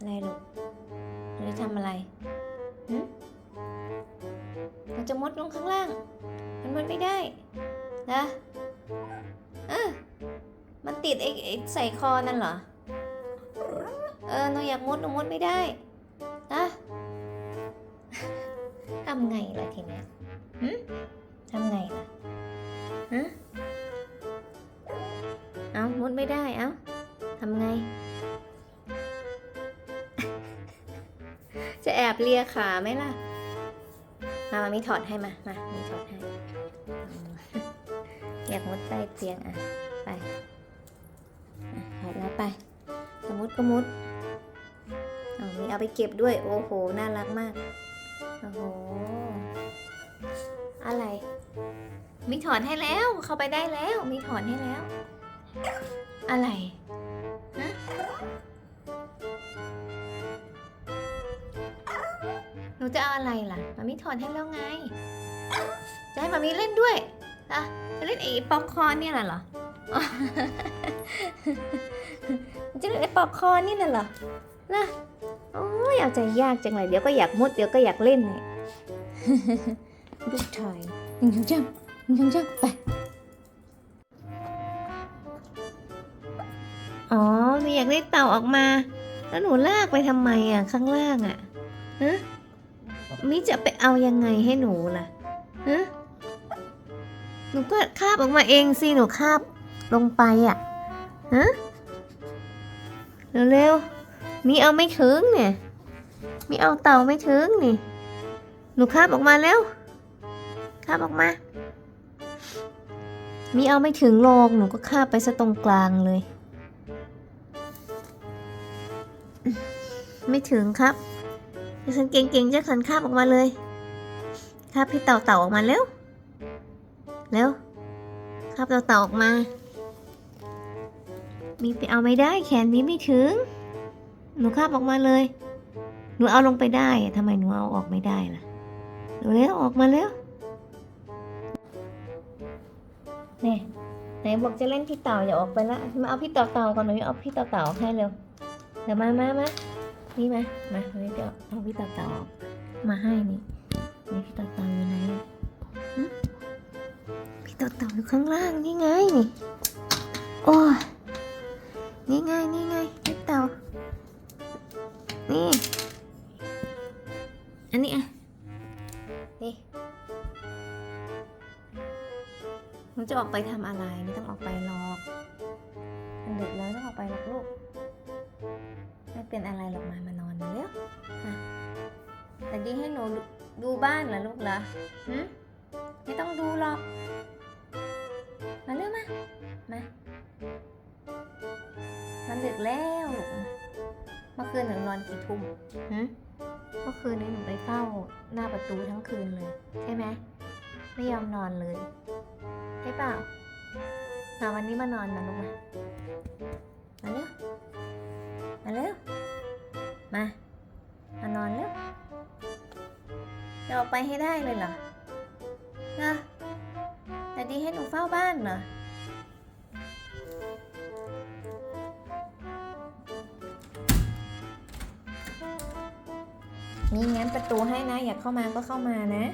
อะไรลูกหนูจะทำอะไรหึเราจะมดลงข้างล่าง มันมดไม่ได้ นะเออมันติดไอ้ใส่คอนั่นเหรอ เออหนูอยากมดหนูมดไม่ได้ นะทำไงล่ะทีเนี้ยหึทำไงล่ะฮะเอามดไม่ได้ เอาทำไง จะแอบเลียขาไหมล่ะ มามามีถอดให้มา มามีถอดให้ อยากมุดใต้เตียงอะ ไปถอดแล้วไปสมุดก็มุดเอามีเอาไปเก็บด้วย โอ้โห น่ารักมาก โอ้โห อะไร มีถอนให้แล้ว เข้าไปได้แล้ว มีถอนให้แล้ว อะไร ฮะ จะเอาอะไรล่ะมามีถอนให้แล้วไง จะให้มามีเล่นด้วยอะจะเล่นไอ้ป๊อปคอร์นเนี่ยน่ะเหรออ๋อจะเล่นไอ้ป๊อปคอร์นนี่น่ะเหรอนะโอ้ยเอาใจยากจังเลยเดี๋ยวก็อยากมุดเดี๋ยวก็อยากเล่นเนี่ยลูกชายยังจังยังจังไปอ๋อหนูอยากได้เต่าออกมา แล้วหนูลากไปทำไมอะข้างล่างอะฮะ มิจะไปเอายังไงให้หนูล่ะฮะหนูก็คาบออกมาเองสิ หนูคาบลงไปอะฮะเร็วๆมีเอาไม่ถึงเนี่ย มีเอาเต่าไม่ถึงนี่ หนูคาบออกมาแล้วคาบออกมา มีเอาไม่ถึงโลงหนูก็คาบไปซะตรงกลางเลย ไม่ถึงครับ ดิฉันเก่งๆจะขันคาบออกมาเลยคาบพี่เต่าเต่าออกมาเร็ว เร็วคาบเต่าเต่าออกมา มีไปเอาไม่ได้แขนมีไม่ถึง หนูคาบออกมาเลย หนูเอาลงไปได้ทำไมหนูเอาออกไม่ได้ล่ะเร็วออกมาเร็วนี่ไหนบอกจะเล่นพี่เต่าอย่าออกไปละมาเอาพี่เต่าเต่าก่อนหนูเอาพี่เต่าเต่าให้เร็วเดี๋ยวมามามา นี่มามาวันนี้เดี๋ยวเอาพี่ต่าเต่ามาให้นี่นี่พี่ต่าต่าอยู่ไหนพี่ต่าต่าอยู่ข้างล่างนี่ไงนี่โอ้ยนี่ไงนี่ไงพี่ต่านี่อันนี้อะนี่มันจะออกไปทำอะไรไม่ต้องออกไปหรอกมันดึกแล้วต้องออกไปหรอกลูก เป็นอะไรหรอกมามานอนมาเร็วมาแต่ดีให้หนูดูบ้านเหรอลูกเหรอหืมไม่ต้องดูหรอก มาเร็วมา มา มันดึกแล้วลูกมาเมื่อคืนหนูนอนกี่ทุ่มหืมเมื่อคืนนี้หนูไปเฝ้าหน้าประตูทั้งคืนเลย ใช่ไหมไม่ยอมนอนเลยใช่เปล่ามาวันนี้มานอนนะลูกมา มาเร็ว มาเร็ว มา มานอนเร็วจะออกไปให้ได้เลยเหรอเนอะแต่ดีให้หนูเฝ้าบ้านเหรอนี่งั้นประตูให้นะ อยากเข้ามาก็เข้ามานะ